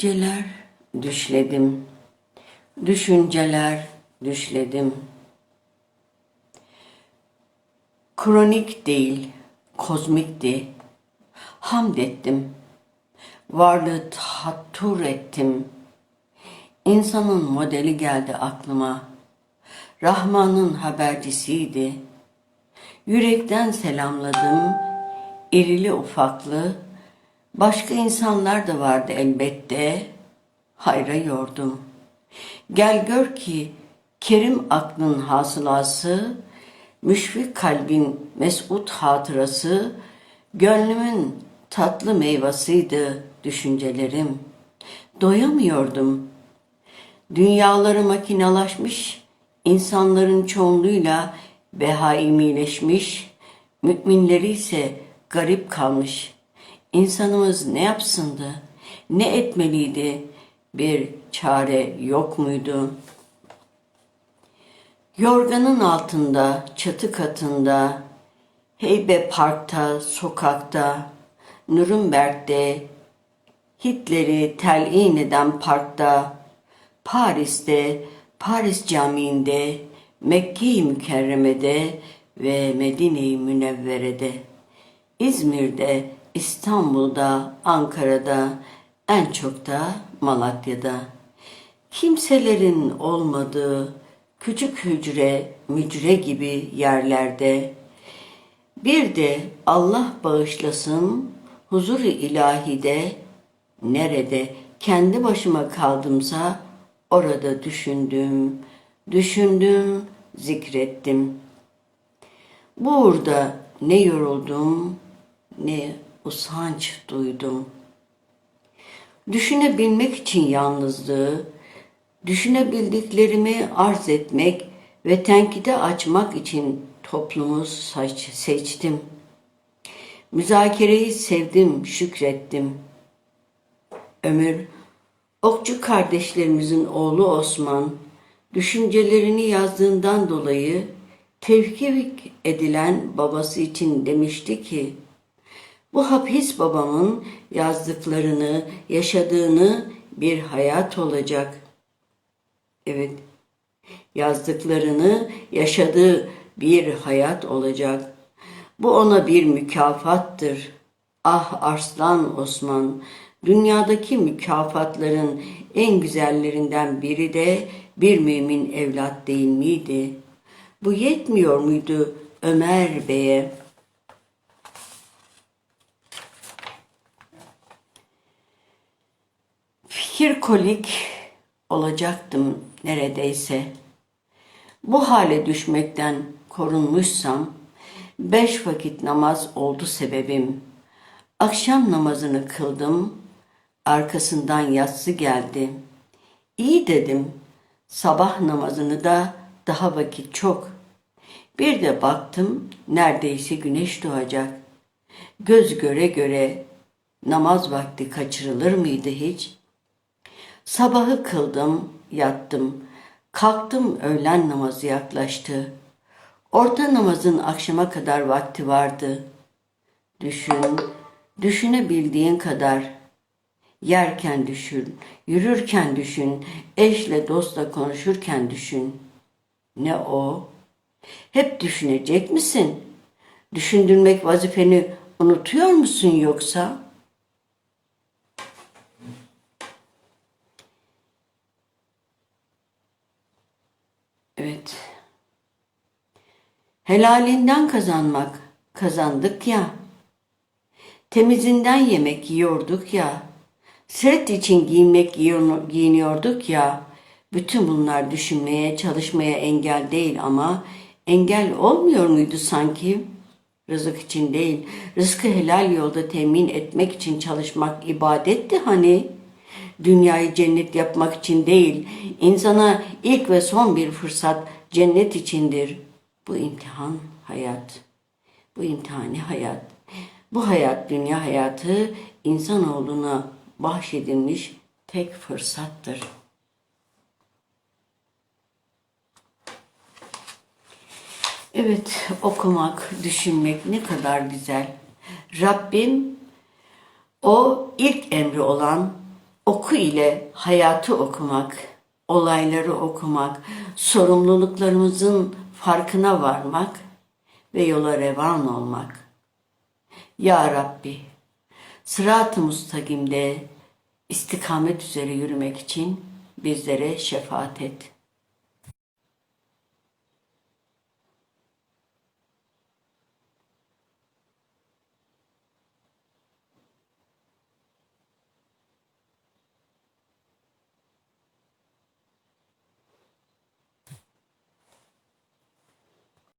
Geceler düşledim, düşünceler düşledim. Kronik değil, kozmikti. Hamd ettim. Varlığı tahattur ettim. İnsanın modeli geldi aklıma. Rahman'ın habercisiydi. Yürekten selamladım. İrili ufaklı. Başka insanlar da vardı elbette. Hayra yordum. Gel gör ki kerim aklın hasılası, müşfik kalbin mesut hatırası, gönlümün tatlı meyvasıydı düşüncelerim. Doyamıyordum. Dünyaları makinalaşmış, insanların çoğunluğuyla behaimileşmiş, müminleri ise garip kalmış. İnsanımız ne yapsındı, ne etmeliydi, bir çare yok muydu? Yorganın altında, çatı katında, Heybe Park'ta, sokakta, Nürnberg'de, Hitler'i telin eden parkta, Paris'te, Paris Camii'nde, Mekke-i Mükerreme'de ve Medine-i Münevvere'de, İzmir'de, İstanbul'da, Ankara'da, en çok da Malatya'da. Kimselerin olmadığı küçük hücre, mücre gibi yerlerde bir de Allah bağışlasın huzur-u ilahide nerede kendi başıma kaldımsa orada düşündüm, düşündüm, zikrettim. Bu uğurda ne yoruldum ne usanç duydum. Düşünebilmek için yalnızlığı, düşünebildiklerimi arz etmek ve tenkide açmak için toplumu seçtim. Müzakereyi sevdim, şükrettim. Ömür, okçu kardeşlerimizin oğlu Osman, düşüncelerini yazdığından dolayı tevkik edilen babası için demişti ki, bu hapis babamın yazdıklarını, yaşadığını bir hayat olacak. Evet, yazdıklarını yaşadığı bir hayat olacak. Bu ona bir mükafattır. Ah Arslan Osman, dünyadaki mükafatların en güzellerinden biri de bir mümin evlat değil miydi? Bu yetmiyor muydu Ömer Bey'e? Fikir kolik olacaktım neredeyse. Bu hale düşmekten korunmuşsam beş vakit namaz oldu sebebim. Akşam namazını kıldım, arkasından yatsı geldi. İyi dedim, sabah namazını da daha vakit çok. Bir de baktım neredeyse güneş doğacak. Göz göre göre namaz vakti kaçırılır mıydı hiç? Sabahı kıldım, yattım. Kalktım öğlen namazı yaklaştı. Orta namazın akşama kadar vakti vardı. Düşün, düşünebildiğin kadar. Yerken düşün, yürürken düşün, eşle dostla konuşurken düşün. Ne o? Hep düşünecek misin? Düşündürmek vazifeni unutuyor musun yoksa?'' Evet. Helalinden kazanmak kazandık ya. Temizinden yemek yiyorduk ya. Sırt için giyinmek giyiniyorduk ya. Bütün bunlar düşünmeye, çalışmaya engel değil ama engel olmuyor muydu sanki? Rızık için değil, rızkı helal yolda temin etmek için çalışmak ibadetti hani. Dünyayı cennet yapmak için değil, insana ilk ve son bir fırsat cennet içindir. Bu imtihan hayat. Bu imtihani hayat. Bu hayat, dünya hayatı insanoğluna bahşedilmiş tek fırsattır. Evet, okumak, düşünmek ne kadar güzel. Rabbim o ilk emri olan Oku ile hayatı okumak, olayları okumak, sorumluluklarımızın farkına varmak ve yola revan olmak. Ya Rabbi, sırat-ı mustakimde istikamet üzere yürümek için bizlere şefaat et.